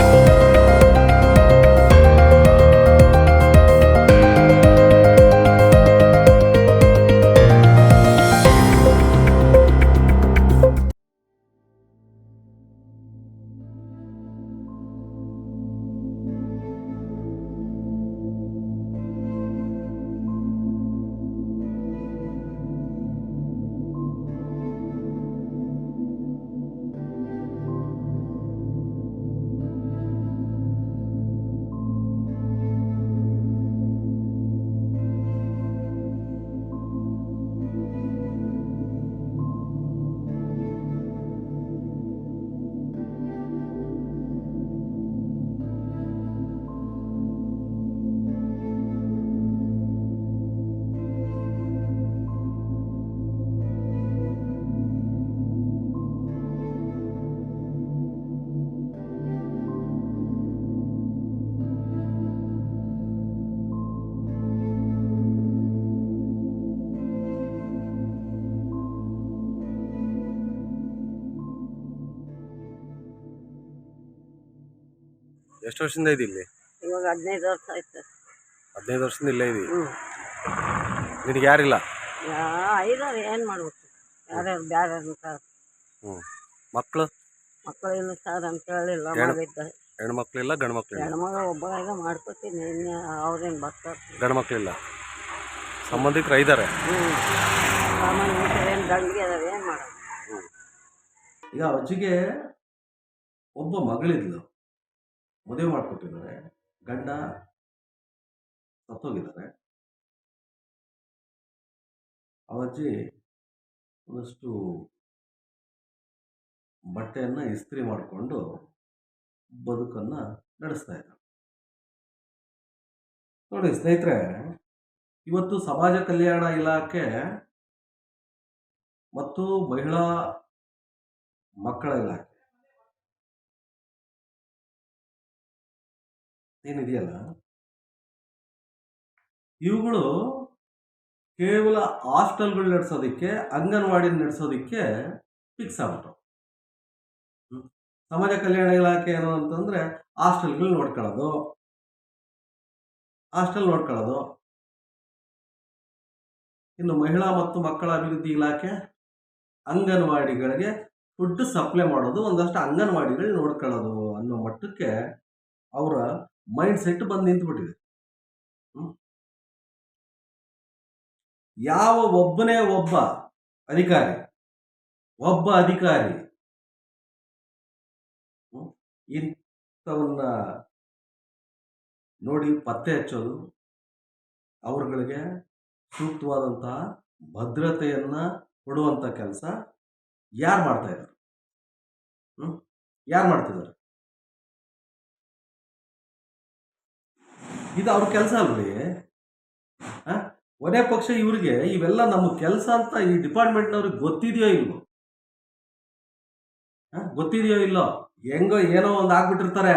Bye. ಎಷ್ಟು ವರ್ಷದಿಂದ ಇದೆ ಇಲ್ಲಿ ಇವಾಗ ಹದಿನೈದು ವರ್ಷ ಆಯ್ತು. ಹದಿನೈದು ವರ್ಷದಿಂದ ಇಲ್ಲೇ ಇದೆ ಹ್ಞೂ ನಿನಗೆ ಯಾರಿಲ್ಲ? ಯಾ ಐದಾರು ಏನು ಮಾಡ್ಬೇಕು? ಯಾರ್ಯಾರು ಬೇರೆ ಅಂತ. ಹ್ಞೂ ಮಕ್ಕಳು ಮಕ್ಕಳು ಇಲ್ಲ ಸರ್ ಅಂತ ಹೇಳಿಲ್ಲ ಹೇಳು. ಮಗ ಇದ್ದ ಹೆಣ್ಣು ಮಕ್ಕಳಿಲ್ಲ ಗಂಡು ಮಕ್ಕಳಿಲ್ಲ ಹೆಣ್ಮಗ ಒಬ್ಬ ಈಗ ಮಾಡ್ಕೊತೀನಿ. ಇನ್ನು ಅವ್ರೇನು ಬರ್ತಾರೆ? ಗಂಡು ಮಕ್ಕಳಿಲ್ಲ ಸಂಬಂಧಿಕರು ಇದ್ದಾರೆ ಹ್ಞೂ ಸಾಮಾನ್ಯ ಏನು ದಂಡಿಗೆ ಅದಾವೆ ಏನು ಮಾಡೋದು? ಈಗ ಅಜ್ಜಿಗೆ ಒಬ್ಬ ಮಗಳಿದ್ಲು. ಮದುವೆ ಮಾಡಿಕೊಟ್ಟಿದ್ದಾರೆ. ಗಂಡ ಸತ್ತೋಗಿದ್ದಾರೆ. ಅವಜ್ಜಿ ಒಂದಷ್ಟು ಬಟ್ಟೆಯನ್ನು ಇಸ್ತ್ರಿ ಮಾಡಿಕೊಂಡು ಬದುಕನ್ನು ನಡೆಸ್ತಾ ಇದ್ದಾರೆ. ನೋಡಿ ಸ್ನೇಹಿತರೆ, ಇವತ್ತು ಸಮಾಜ ಕಲ್ಯಾಣ ಇಲಾಖೆ ಮತ್ತು ಮಹಿಳಾ ಮಕ್ಕಳ ಇಲಾಖೆ ಏನಿದೆಯಲ್ಲ? ಇವುಗಳು ಕೇವಲ ಹಾಸ್ಟೆಲ್ಗಳು ನಡೆಸೋದಕ್ಕೆ ಅಂಗನವಾಡಿ ನಡೆಸೋದಕ್ಕೆ ಫಿಕ್ಸ್ ಆಗ್ಬಿಟ್ಟು ಸಮಾಜ ಕಲ್ಯಾಣ ಇಲಾಖೆ ಏನು ಅಂತಂದರೆ ಹಾಸ್ಟೆಲ್ಗಳು ನೋಡ್ಕೊಳ್ಳೋದು. ಹಾಸ್ಟೆಲ್ ನೋಡ್ಕೊಳ್ಳೋದು. ಇನ್ನು ಮಹಿಳಾ ಮತ್ತು ಮಕ್ಕಳ ಅಭಿವೃದ್ಧಿ ಇಲಾಖೆ ಅಂಗನವಾಡಿಗಳಿಗೆ ಫುಡ್ ಸಪ್ಲೈ ಮಾಡೋದು ಒಂದಷ್ಟು ಅಂಗನವಾಡಿಗಳು ನೋಡ್ಕೊಳ್ಳೋದು ಅನ್ನೋ ಮಟ್ಟಕ್ಕೆ ಅವರ ಮೈಂಡ್ ಸೆಟ್ ಬಂದು ನಿಂತ್ಬಿಟ್ಟಿದೆ? ಯಾವ ಒಬ್ಬನೇ ಒಬ್ಬ ಅಧಿಕಾರಿ ಒಬ್ಬ ಅಧಿಕಾರಿ? ಇಂಥವನ್ನ ನೋಡಿ ಪತ್ತೆ ಹಚ್ಚೋದು, ಅವರುಗಳಿಗೆ ಸೂಕ್ತವಾದಂತಹ ಭದ್ರತೆಯನ್ನು ಕೊಡುವಂಥ ಕೆಲಸ ಯಾರು ಮಾಡ್ತಾ ಇದ್ದಾರೆ ಯಾರು ಮಾಡ್ತಿದ್ದಾರೆ ಇದು ಅವ್ರ ಕೆಲಸ ಅಲ್ರಿ? ಕೊನೆ ಪಕ್ಷ ಇವ್ರಿಗೆ ಇವೆಲ್ಲ ನಮ್ಮ ಕೆಲಸ ಅಂತ ಈ ಡಿಪಾರ್ಟ್ಮೆಂಟ್ನವ್ರಿಗೆ ಗೊತ್ತಿದೆಯೋ ಇಲ್ವೋ? ಗೊತ್ತಿದೆಯೋ ಇಲ್ಲೋ? ಹೆಂಗೋ ಏನೋ ಒಂದು ಆಗ್ಬಿಟ್ಟಿರ್ತಾರೆ.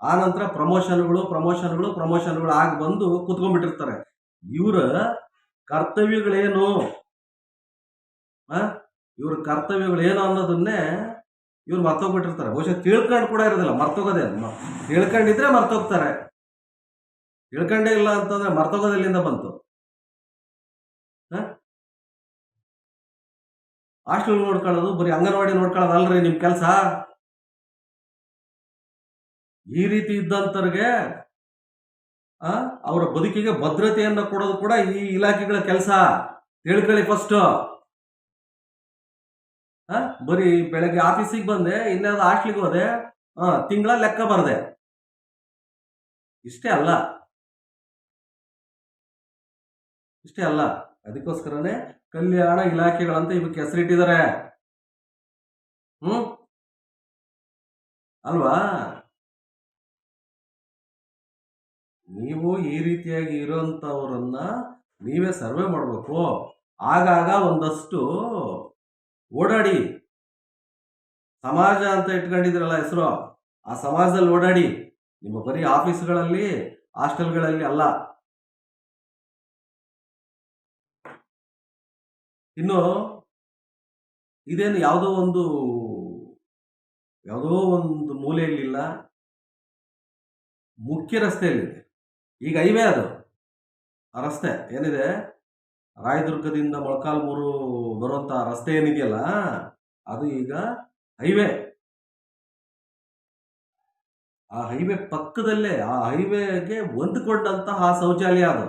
ಆ ನಂತರ ಪ್ರಮೋಷನ್ಗಳು ಪ್ರಮೋಷನ್ಗಳು ಪ್ರಮೋಷನ್ಗಳು ಆಗಿ ಬಂದು ಕುತ್ಕೊಂಡ್ಬಿಟ್ಟಿರ್ತಾರೆ. ಇವರ ಕರ್ತವ್ಯಗಳೇನು? ಇವ್ರ ಕರ್ತವ್ಯಗಳೇನು ಅನ್ನೋದನ್ನೇ ಇವ್ರು ಮರ್ತೋಗ್ಬಿಟ್ಟಿರ್ತಾರೆ. ಬಹುಶಃ ತಿಳ್ಕೊಂಡು ಕೂಡ ಇರೋದಿಲ್ಲ. ಮರ್ತೋಗೋದೇ ತಿಳ್ಕೊಂಡಿದ್ರೆ ಮರ್ತೋಗ್ತಾರೆ. ತಿಳ್ಕೊಂಡೇ ಇಲ್ಲ ಅಂತಂದ್ರೆ ಮರ್ತೋಗದಲ್ಲಿಂದ ಬಂತು? ಹಾಸ್ಟೆಲ್ ನೋಡ್ಕೊಳ್ಳೋದು, ಬರೀ ಅಂಗನವಾಡಿ ನೋಡ್ಕೊಳ್ಳೋದಲ್ರಿ ನಿಮ್ ಕೆಲಸ? ಈ ರೀತಿ ಇದ್ದಂಥವ್ರಿಗೆ ಅವರ ಬದುಕಿಗೆ ಭದ್ರತೆಯನ್ನು ಕೊಡೋದು ಕೂಡ ಈ ಇಲಾಖೆಗಳ ಕೆಲಸ. ತಿಳ್ಕೊಳ್ಳಿ ಫಸ್ಟ್ ಬರೀ ಬೆಳಗ್ಗೆ ಆಫೀಸಿಗೆ ಬಂದೆ ಇನ್ನೇನು ಹಾಸ್ಟ್ಲಿಗೆ ಹೋದೆ ತಿಂಗಳ ಲೆಕ್ಕ ಬರದೆ. ಇಷ್ಟೇ ಅಲ್ಲ. ಇಷ್ಟೇ ಅಲ್ಲ. ಅದಕ್ಕೋಸ್ಕರನೇ ಕಲ್ಯಾಣ ಇಲಾಖೆಗಳಂತ ಇವಕ್ಕೆ ಹೆಸರಿಟ್ಟಿದ್ದಾರೆ ಹ್ಮ್? ಅಲ್ವಾ? ನೀವು ಈ ರೀತಿಯಾಗಿ ಇರೋಂಥವ್ರನ್ನ ನೀವೇ ಸರ್ವೆ ಮಾಡಬೇಕು. ಆಗಾಗ ಒಂದಷ್ಟು ಓಡಾಡಿ. ಸಮಾಜ ಅಂತ ಇಟ್ಕೊಂಡಿದ್ರಲ್ಲ ಹೆಸರು. ಆ ಸಮಾಜದಲ್ಲಿ ಓಡಾಡಿ. ನಿಮ್ಮ ಬರೀ ಆಫೀಸ್ಗಳಲ್ಲಿ, ಹಾಸ್ಟೆಲ್ಗಳಲ್ಲಿ ಅಲ್ಲ. ಇನ್ನು ಇದೇನು ಯಾವುದೋ ಒಂದು ಯಾವುದೋ ಒಂದು ಮೂಲೆಯಲ್ಲಿಲ್ಲ. ಮುಖ್ಯ ರಸ್ತೆಯಲ್ಲಿದೆ. ಈಗ ಹೈವೇ ಅದು. ಆ ರಸ್ತೆ ಏನಿದೆ? ರಾಯದುರ್ಗದಿಂದ ಮೊಳಕಾಲ್ಮೂರು ಬರುವಂಥ ರಸ್ತೆ ಏನಿದೆಯಲ್ಲ, ಅದು ಈಗ ಹೈವೇ. ಆ ಹೈವೇ ಪಕ್ಕದಲ್ಲೇ, ಆ ಹೈವೇಗೆ ಹೊಂದಿಕೊಂಡಂತಹ ಶೌಚಾಲಯ ಅದು.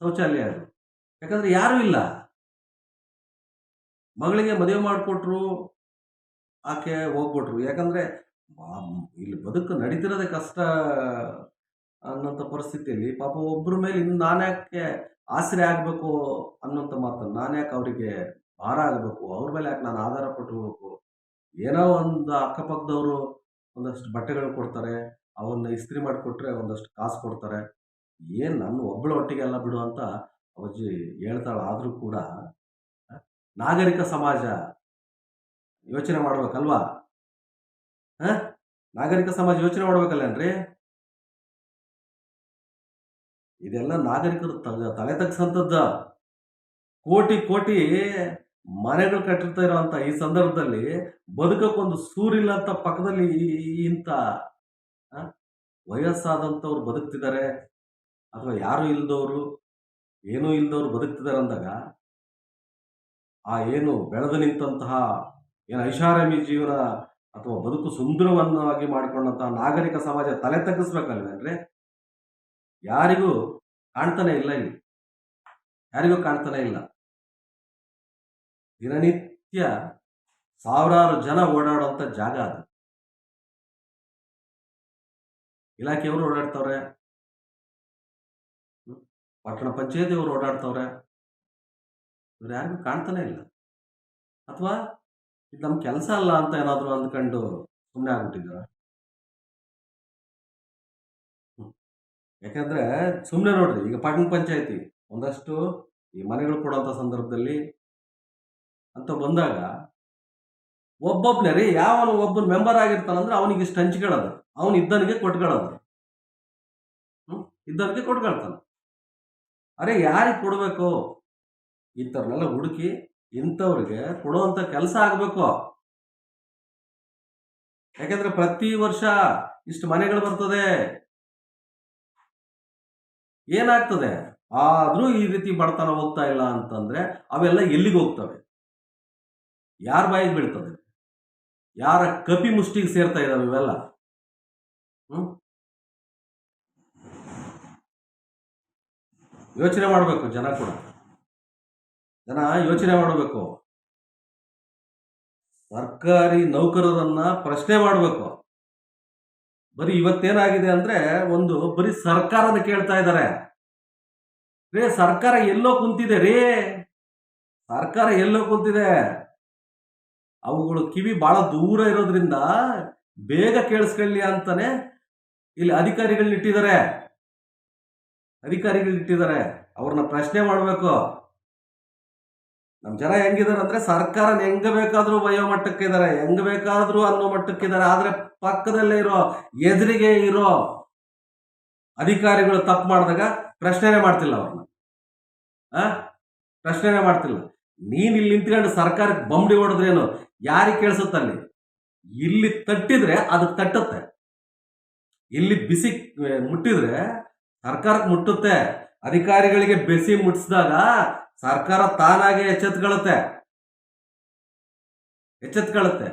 ಶೌಚಾಲಯ ಅದು. ಯಾಕಂದ್ರೆ ಯಾರೂ ಇಲ್ಲ. ಮಗಳಿಗೆ ಮದುವೆ ಮಾಡಿಕೊಟ್ರು, ಆಕೆ ಹೋಗ್ಬಿಟ್ರು. ಯಾಕಂದ್ರೆ ಇಲ್ಲಿ ಬದುಕು ನಡೀತಿರೋದೆ ಕಷ್ಟ ಅನ್ನೋಂಥ ಪರಿಸ್ಥಿತಿಯಲ್ಲಿ ಪಾಪ ಒಬ್ಬರ ಮೇಲೆ ಇನ್ನು ನಾನ್ಯಾಕೆ ಆಸರೆ ಆಗಬೇಕು ಅನ್ನೋಂಥ ಮಾತನ್ನು ನಾನ್ಯಾಕೆ ಅವರಿಗೆ ಭಾರ ಆಗಬೇಕು? ಅವ್ರ ಮೇಲೆ ಯಾಕೆ ನಾನು ಆಧಾರ ಪಟ್ಟಿರ್ಬೇಕು ಏನೋ ಒಂದು ಅಕ್ಕಪಕ್ಕದವರು ಒಂದಷ್ಟು ಬಟ್ಟೆಗಳು ಕೊಡ್ತಾರೆ, ಅವನ್ನ ಇಸ್ತ್ರಿ ಮಾಡಿಕೊಟ್ರೆ ಒಂದಷ್ಟು ಕಾಸು ಕೊಡ್ತಾರೆ. ಏನು ನನ್ನ ಒಬ್ಬಳ ಒಟ್ಟಿಗೆ ಎಲ್ಲ ಬಿಡು ಅಂತ ಅವಜ್ಜಿ ಹೇಳ್ತಾಳೆ, ಆದರೂ ಕೂಡ ನಾಗರಿಕ ಸಮಾಜ ಯೋಚನೆ ಮಾಡ್ಬೇಕಲ್ವಾ? ಹ? ನಾಗರಿಕ ಸಮಾಜ ಯೋಚನೆ ಮಾಡ್ಬೇಕಲ್ಲೇನ್ರಿ? ಇದೆಲ್ಲ ನಾಗರಿಕರು ತಗ ತಲೆ ತಗ್ಸಂತದ್ದ. ಕೋಟಿ ಕೋಟಿ ಮನೆಗಳು ಕಟ್ಟಿರ್ತಾ ಇರೋಂಥ ಈ ಸಂದರ್ಭದಲ್ಲಿ ಬದುಕಕ್ಕೊಂದು ಸೂರಿಲ್ಲ ಅಂತ ಪಕ್ಕದಲ್ಲಿ ಇಂಥ ವಯಸ್ಸಾದಂಥವ್ರು ಬದುಕ್ತಿದ್ದಾರೆ. ಅಥವಾ ಯಾರು ಇಲ್ದವರು ಏನೂ ಇಲ್ಲದವ್ರು ಬದುಕ್ತಿದ್ದಾರೆ ಅಂದಾಗ ಆ ಏನು ಬೆಳೆದು ನಿಂತಹ ಏನು ಐಷಾರಾಮಿ ಜೀವನ ಅಥವಾ ಬದುಕು ಸುಂದರವನ್ನಾಗಿ ಮಾಡಿಕೊಂಡಂತಹ ನಾಗರಿಕ ಸಮಾಜ ತಲೆ ತಗ್ಗಿಸ್ಬೇಕಲ್ವೇನ್ರಿ? ಯಾರಿಗೂ ಕಾಣ್ತಾನೆ ಇಲ್ಲ ಇಲ್ಲಿ. ಯಾರಿಗೂ ಕಾಣ್ತಾನೆ ಇಲ್ಲ. ದಿನನಿತ್ಯ ಸಾವಿರಾರು ಜನ ಓಡಾಡುವಂಥ ಜಾಗ ಅದು. ಇಲಾಖೆಯವರು ಓಡಾಡ್ತವ್ರೆ? ಪಟ್ಟಣ ಪಂಚಾಯತಿಯವರು ಓಡಾಡ್ತವ್ರೆ. ಇವ್ರು ಯಾರಿಗೂ ಕಾಣ್ತಾನೆ ಇಲ್ಲ. ಅಥವಾ ಇದು ನಮ್ಮ ಕೆಲಸ ಅಲ್ಲ ಅಂತ ಏನಾದರೂ ಅಂದ್ಕೊಂಡು ಸುಮ್ಮನೆ ಆಗ್ಬಿಟ್ಟಿದ್ದಾರೆ? ಯಾಕಂದ್ರೆ ಸುಮ್ಮನೆ ನೋಡ್ರಿ, ಈಗ ಪಟ್ಟಣ ಪಂಚಾಯತಿ ಒಂದಷ್ಟು ಈ ಮನೆಗಳು ಕೊಡೋಂಥ ಸಂದರ್ಭದಲ್ಲಿ ಅಂತ ಬಂದಾಗ ಒಬ್ಬೊಬ್ನೇ ರೀ ಯಾವನು ಒಬ್ಬನ ಮೆಂಬರ್ ಆಗಿರ್ತಾನಂದ್ರೆ ಅವನಿಗೆ ಇಷ್ಟು ಹಂಚ್ಕೊಳ್ಳೋದು. ಅವನು ಇದ್ದನಿಗೆ ಕೊಟ್ಕೊಳ್ಳೋದು. ಹ್ಞೂ ಇದ್ದನಿಗೆ ಕೊಟ್ಕೊಳ್ತಾನೆ. ಅರೆ ಯಾರಿಗೆ ಕೊಡಬೇಕು? ಇಂಥವ್ರನ್ನೆಲ್ಲ ಹುಡುಕಿ ಇಂಥವ್ರಿಗೆ ಕೊಡುವಂಥ ಕೆಲಸ ಆಗಬೇಕು. ಯಾಕೆಂದ್ರೆ ಪ್ರತಿ ವರ್ಷ ಇಷ್ಟು ಮನೆಗಳು ಬರ್ತದೆ. ಏನಾಗ್ತದೆ? ಆದರೂ ಈ ರೀತಿ ಬಡತನ ಹೋಗ್ತಾ ಇಲ್ಲ ಅಂತಂದ್ರೆ ಅವೆಲ್ಲ ಎಲ್ಲಿಗೆ ಹೋಗ್ತವೆ? ಯಾರ ಬಾಯಿಗೆ ಬೀಳ್ತದೆ? ಯಾರ ಕಪಿ ಮುಷ್ಟಿಗೆ ಸೇರ್ತಾ ಇದಾವೆ ಇವೆಲ್ಲ? ಹ್ಮ್? ಯೋಚನೆ ಮಾಡಬೇಕು ಜನ ಕೂಡ. ಜನ ಯೋಚನೆ ಮಾಡಬೇಕು. ಸರ್ಕಾರಿ ನೌಕರರನ್ನ ಪ್ರಶ್ನೆ ಮಾಡಬೇಕು. ಬರೀ ಇವತ್ತೇನಾಗಿದೆ ಅಂದ್ರೆ ಒಂದು ಬರೀ ಸರ್ಕಾರದ ಕೇಳ್ತಾ ಇದ್ದಾರೆ. ರೇ, ಸರ್ಕಾರ ಎಲ್ಲೋ ಕುಂತಿದೆ ರೇ. ಸರ್ಕಾರ ಎಲ್ಲೋ ಕುಂತಿದೆ. ಅವುಗಳು ಕಿವಿ ಬಹಳ ದೂರ ಇರೋದ್ರಿಂದ ಬೇಗ ಕೇಳಿಸ್ಕೊಳ್ಳಿ ಅಂತಾನೆ ಇಲ್ಲಿ ಅಧಿಕಾರಿಗಳನ್ನ ಇಟ್ಟಿದ್ದಾರೆ. ಅಧಿಕಾರಿಗಳನ್ನ ಇಟ್ಟಿದ್ದಾರೆ, ಅವ್ರನ್ನ ಪ್ರಶ್ನೆ ಮಾಡಬೇಕು. ನಮ್ಮ ಜನ ಹೆಂಗಿದ್ದಾರೆ ಅಂದ್ರೆ ಸರ್ಕಾರ ಹೆಂಗ ಬೇಕಾದರೂ ಬಯೋ ಮಟ್ಟಕ್ಕಿದ್ದಾರೆ ಹೆಂಗ ಬೇಕಾದ್ರೂ ಅನ್ನೋ ಮಟ್ಟಕ್ಕಿದ್ದಾರೆ ಆದ್ರೆ ಪಕ್ಕದಲ್ಲೇ ಇರೋ, ಎದುರಿಗೆ ಇರೋ ಅಧಿಕಾರಿಗಳು ತಪ್ಪು ಮಾಡಿದಾಗ ಪ್ರಶ್ನೆನೇ ಮಾಡ್ತಿಲ್ಲ ಅವ್ರನ್ನ. ಆ? ಪ್ರಶ್ನೆನೇ ಮಾಡ್ತಿಲ್ಲ. ನೀನು ಇಲ್ಲಿ ನಿಂತ್ಕೊಂಡು ಸರ್ಕಾರಕ್ಕೆ ಬಂಬಡಿ ಹೊಡೆದ್ರೇನು ಯಾರಿಗೆ ಕೇಳಿಸುತ್ತಲ್ಲಿ ಇಲ್ಲಿ ತಟ್ಟಿದ್ರೆ ಅದು ತಟ್ಟುತ್ತೆ. ಇಲ್ಲಿ ಬಿಸಿ, ಮುಟ್ಟಿದ್ರೆ ಸರ್ಕಾರಕ್ಕೆ ಮುಟ್ಟುತ್ತೆ. ಅಧಿಕಾರಿಗಳಿಗೆ ಬೆಸಿ ಮುಟ್ಟಿಸಿದಾಗ ಸರ್ಕಾರ ತಾನಾಗೆ ಎಚ್ಚೆತ್ಕೊಳ್ಳುತ್ತೆ ಎಚ್ಚೆತ್ಕೊಳ್ಳುತ್ತೆ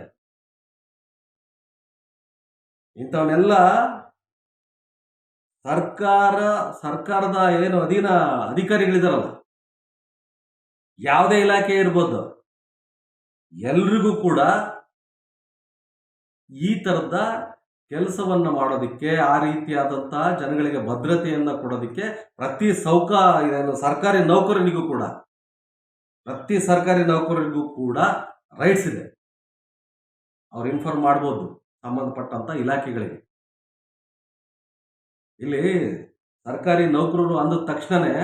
ಇಂಥವನ್ನೆಲ್ಲ ಸರ್ಕಾರ, ಸರ್ಕಾರದ ಏನು ಅಧೀನ ಅಧಿಕಾರಿಗಳಿದಾರಲ್ಲ, ಯಾವುದೇ ಇಲಾಖೆ ಇರ್ಬೋದು, ಎಲ್ರಿಗೂ ಕೂಡ ಈ ತರದ ಕೆಲಸವನ್ನ ಮಾಡೋದಕ್ಕೆ, ಆ ರೀತಿಯಾದಂತಹ ಜನಗಳಿಗೆ ಭದ್ರತೆಯನ್ನು ಕೊಡೋದಿಕ್ಕೆ ಪ್ರತಿ ಸೌಕ, ಏನು ಸರ್ಕಾರಿ ನೌಕರನಿಗೂ ಕೂಡ, ಪ್ರತಿ ಸರ್ಕಾರಿ ನೌಕರರಿಗೂ ಕೂಡ ರೈಟ್ಸ್ ಇದೆ. ಅವ್ರು ಇನ್ಫಾರ್ಮ್ ಮಾಡ್ಬೋದು ಸಂಬಂಧಪಟ್ಟಂತ ಇಲಾಖೆಗಳಿಗೆ. ಇಲ್ಲಿ ಸರ್ಕಾರಿ ನೌಕರರು ಅಂದ ತಕ್ಷಣನೇ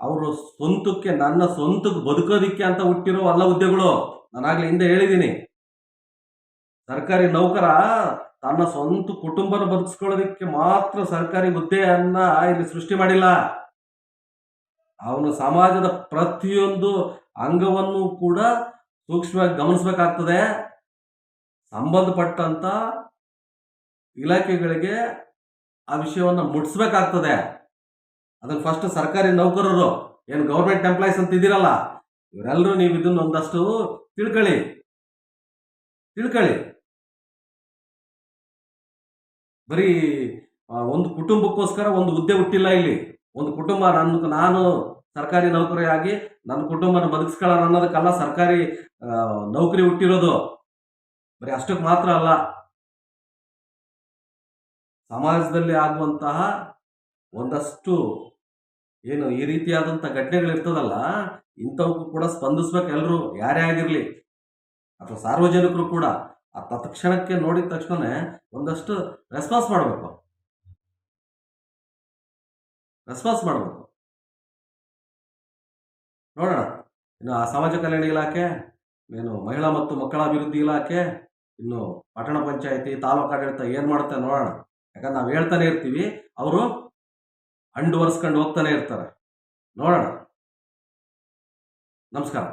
ಅವರು ಸ್ವಂತಕ್ಕೆ, ನನ್ನ ಸ್ವಂತಕ್ಕೆ ಬದುಕೋದಿಕ್ಕೆ ಅಂತ ಹುಟ್ಟಿರೋ ಎಲ್ಲ ಹುದ್ದೆಗಳು. ನಾನಾಗಲೇ ಹಿಂದೆ ಹೇಳಿದ್ದೀನಿ. ಸರ್ಕಾರಿ ನೌಕರ ತನ್ನ ಸ್ವಂತ ಕುಟುಂಬನ ಬದುಕಿಸ್ಕೊಳ್ಳೋದಕ್ಕೆ ಮಾತ್ರ ಸರ್ಕಾರಿ ಹುದ್ದೆಯನ್ನ ಇಲ್ಲಿ ಸೃಷ್ಟಿ ಮಾಡಿಲ್ಲ. ಅವನು ಸಮಾಜದ ಪ್ರತಿಯೊಂದು ಅಂಗವನ್ನು ಕೂಡ ಸೂಕ್ಷ್ಮವಾಗಿ ಗಮನಿಸಬೇಕಾಗ್ತದೆ. ಸಂಬಂಧಪಟ್ಟಂತ ಇಲಾಖೆಗಳಿಗೆ ಆ ವಿಷಯವನ್ನು ಮುಟ್ಸ್ಬೇಕಾಗ್ತದೆ. ಅದಕ್ಕೆ ಫಸ್ಟ್ ಸರ್ಕಾರಿ ನೌಕರರು, ಏನು ಗೌರ್ಮೆಂಟ್ ಎಂಪ್ಲಾಯೀಸ್ ಅಂತ ಇದ್ದೀರಲ್ಲ, ಇವರೆಲ್ಲರೂ ನೀವು ಇದನ್ನ ಒಂದಷ್ಟು ತಿಳ್ಕೊಳ್ಳಿ. ತಿಳ್ಕೊಳ್ಳಿ. ಬರೀ ಒಂದು ಕುಟುಂಬಕ್ಕೋಸ್ಕರ ಒಂದು ಹುದ್ದೆ ಹುಟ್ಟಿಲ್ಲ ಇಲ್ಲಿ. ಒಂದು ಕುಟುಂಬ ನನ್ನ, ನಾನು ಸರ್ಕಾರಿ ನೌಕರಿಯಾಗಿ ನನ್ನ ಕುಟುಂಬನ ಬದುಕಿಸ್ಕೊಳ್ಳೋಣ ಅನ್ನೋದಕ್ಕಲ್ಲ ಸರ್ಕಾರಿ ನೌಕರಿ ಹುಟ್ಟಿರೋದು. ಬರೀ ಅಷ್ಟಕ್ಕೆ ಮಾತ್ರ ಅಲ್ಲ. ಸಮಾಜದಲ್ಲಿ ಆಗುವಂತಹ ಒಂದಷ್ಟು ಏನು ಈ ರೀತಿಯಾದಂಥ ಘಟನೆಗಳಿರ್ತದಲ್ಲ ಇಂಥವಕ್ಕೂ ಕೂಡ ಸ್ಪಂದಿಸ್ಬೇಕು ಎಲ್ಲರೂ ಯಾರೇ ಆಗಿರಲಿ. ಅಥವಾ ಸಾರ್ವಜನಿಕರು ಕೂಡ. ಆ ತತ್ಕ್ಷಣಕ್ಕೆ ನೋಡಿದ ತಕ್ಷಣ ಒಂದಷ್ಟು ರೆಸ್ಪಾನ್ಸ್ ಮಾಡಬೇಕು. ರೆಸ್ಪಾನ್ಸ್ ಮಾಡಬೇಕು. ನೋಡೋಣ. ಇನ್ನು ಆ ಸಮಾಜ ಕಲ್ಯಾಣ ಇಲಾಖೆ, ಏನು ಮಹಿಳಾ ಮತ್ತು ಮಕ್ಕಳ ಅಭಿವೃದ್ಧಿ ಇಲಾಖೆ, ಇನ್ನು ಪಟ್ಟಣ ಪಂಚಾಯಿತಿ, ತಾಲೂಕು ಆಡಳಿತ ಏನು ಮಾಡುತ್ತೆ ನೋಡೋಣ. ಯಾಕಂದ್ರೆ ನಾವು ಹೇಳ್ತಾನೆ ಇರ್ತೀವಿ, ಅವರು ಅಂಡು ಒರೆಸ್ಕೊಂಡು ಹೋಗ್ತಾನೆ ಇರ್ತಾರೆ. ನೋಡೋಣ. ನಮಸ್ಕಾರ.